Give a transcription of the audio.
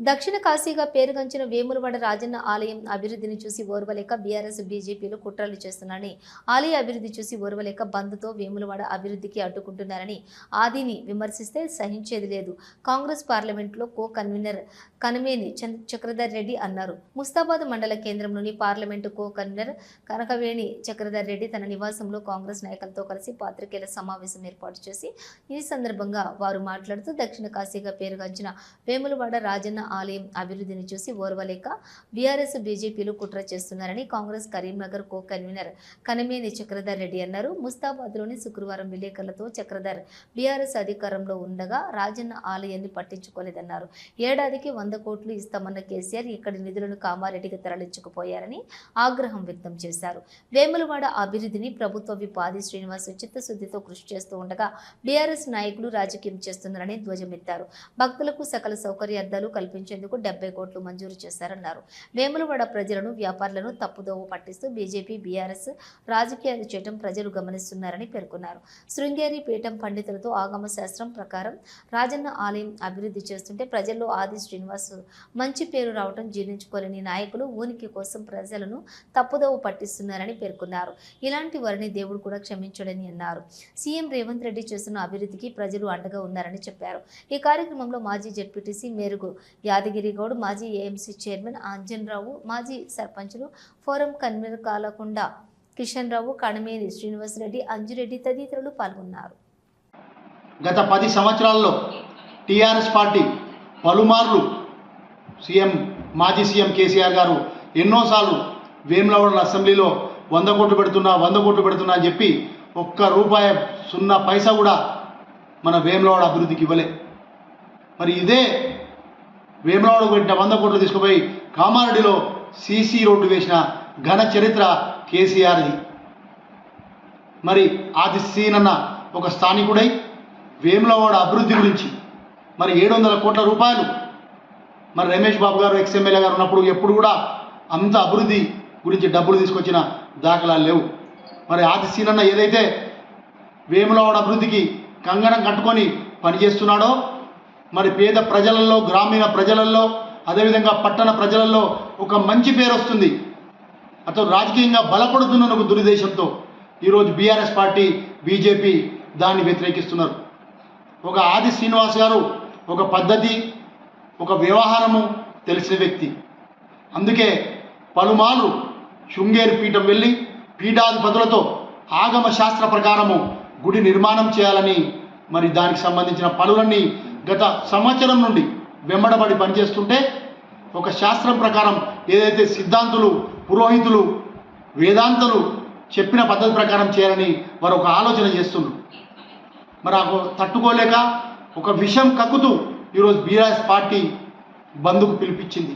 దక్షిణ కాశీగా పేరుగంచిన వేములవాడ రాజన్న ఆలయం అభివృద్ధిని చూసి ఓర్వలేక బీఆర్ఎస్ బీజేపీలు కుట్రలు చేస్తున్నారని ఆలయ అభివృద్ధి చూసి ఓర్వలేక బంద్తో వేములవాడ అభివృద్ధికి అడ్డుకుంటున్నారని ఆదిని విమర్శిస్తే సహించేది లేదు. కాంగ్రెస్ పార్లమెంట్లో కో కన్వీనర్ కనమేని చక్రధర్ రెడ్డి అన్నారు. ముస్తాబాద్ మండల కేంద్రంలోని parliament co convener Kanakaveni Chakradhar Reddy తన నివాసంలో కాంగ్రెస్ నాయకులతో కలిసి పాత్రికేయుల సమావేశం ఏర్పాటు చేసి ఈ సందర్భంగా వారు మాట్లాడుతూ దక్షిణ కాశీగా పేరుగాంచిన వేములవాడ రాజన్న ఆలయం అభివృద్ధిని చూసి ఓర్వలేక బీఆర్ఎస్ బీజేపీలు కుట్ర చేస్తున్నారని కాంగ్రెస్ కరీంనగర్ కో కన్వీనర్ కనమేని చక్రధర్ రెడ్డి అన్నారు. ముస్తాబాద్లోని శుక్రవారం విలేకరులతో చక్రధర్ బీఆర్ఎస్ అధికారంలో ఉండగా రాజన్న ఆలయాన్ని పట్టించుకోలేదన్నారు. ఏడాదికి వంద కోట్లు ఇస్తామన్న కేసీఆర్ ఇక్కడి నిధులను కామారెడ్డికి తరలించుకుపోయారని ఆగ్రహం వ్యక్తం చేశారు. వేములవాడ అభివృద్ధిని ప్రభుత్వ విపాది శ్రీనివాస్ చిత్తశుద్ధితో కృషి చేస్తూ ఉండగా బీఆర్ఎస్ నాయకులు రాజకీయం చేస్తున్నారని ధ్వజమెత్తారు. భక్తులకు సకల సౌకర్యార్థాలు కల్పించేందుకు డెబ్బై కోట్లు మంజూరు చేశారన్నారు. వేములవాడ ప్రజలను వ్యాపారులను తప్పుదోవ పట్టిస్తూ బీజేపీ బీఆర్ఎస్ రాజకీయాలు చేయడం ప్రజలు గమనిస్తున్నారని పేర్కొన్నారు. శృంగేరి పీఠం పండితులతో ఆగమ శాస్త్రం ప్రకారం రాజన్న ఆలయం అభివృద్ధి చేస్తుంటే ప్రజల్లో ఆది శ్రీనివాస్ మంచి పేరు రావడం జీర్ణించుకోలేని నాయకులు ఊనికి కోసం ప్రజలను తప్పుదోవ పట్టిస్తున్నారని పేర్కొన్నారు. ఇలాంటి వారిని దేవుడు కూడా క్షమించడని అన్నారు. సీఎం రేవంత్ రెడ్డి చేస్తున్న అభివృద్ధికి ప్రజలు అండగా ఉన్నారని చెప్పారు. ఈ కార్యక్రమంలో మాజీ జడ్పీటీసీ మేరుగు యాదగిరిగౌడ్ మాజీ ఏఎంసీ చైర్మన్ అంజన్రావు మాజీ సర్పంచులు ఫోరం కన్వీనర్ కాలకొండ కిషన్ రావు కణమేని శ్రీనివాసరెడ్డి అంజురెడ్డి తదితరులు పాల్గొన్నారు. గత పది సంవత్సరాల్లో టీఆర్ఎస్ పార్టీ పలుమార్లు సీఎం మాజీ సీఎం కేసీఆర్ గారు ఎన్నోసార్లు వేములవాడ అసెంబ్లీలో వంద కోట్లు పెడుతున్నా వంద కోట్లు పెడుతున్నా అని చెప్పి ఒక్క రూపాయి సున్నా పైసా కూడా మన వేములవాడ అభివృద్ధికి ఇవ్వలే. మరి ఇదే వేములవాడ పెట్టిన వంద కోట్లు తీసుకుపోయి కామారెడ్డిలో సీసీ రోడ్డు వేసిన ఘన చరిత్ర కేసీఆర్ది. మరి ఆది సీనన్న ఒక స్థానికుడై వేములవాడ అభివృద్ధి గురించి మరి ఏడు వందల కోట్ల రూపాయలు మరి రమేష్ బాబు గారు ఎక్స్ఎమ్మెల్యే గారు ఉన్నప్పుడు ఎప్పుడు కూడా అంత అభివృద్ధి గురించి డబ్బులు తీసుకొచ్చిన దాఖలాలు లేవు. మరి ఆది సీనన్న ఏదైతే వేములవాడ అభివృద్ధికి కంగణం కట్టుకొని పనిచేస్తున్నాడో మరి పేద ప్రజలలో గ్రామీణ ప్రజలలో అదేవిధంగా పట్టణ ప్రజలలో ఒక మంచి పేరు వస్తుంది. అతను రాజకీయంగా బలపడుతున్న ఒక దురుద్దేశంతో ఈరోజు బీఆర్ఎస్ పార్టీ బీజేపీ దాన్ని వ్యతిరేకిస్తున్నారు. ఒక ఆది శ్రీనివాస్ గారు ఒక పద్ధతి ఒక వ్యవహారము తెలిసిన వ్యక్తి. అందుకే పలుమార్లు శృంగేరి పీఠం వెళ్ళి పీఠాధిపతులతో ఆగమ శాస్త్ర ప్రకారము గుడి నిర్మాణం చేయాలని మరి దానికి సంబంధించిన పనులన్నీ గత సంవత్సరం నుండి వెంబడబడి పనిచేస్తుంటే ఒక శాస్త్రం ప్రకారం ఏదైతే సిద్ధాంతులు పురోహితులు వేదాంతులు చెప్పిన పద్ధతి ప్రకారం చేయాలని వారు ఒక ఆలోచన చేస్తున్నారు. మరి ఆ తట్టుకోలేక ఒక విషం కక్కుతూ ఈరోజు బీఆర్ఎస్ పార్టీ బంధుకు పిలిపించింది.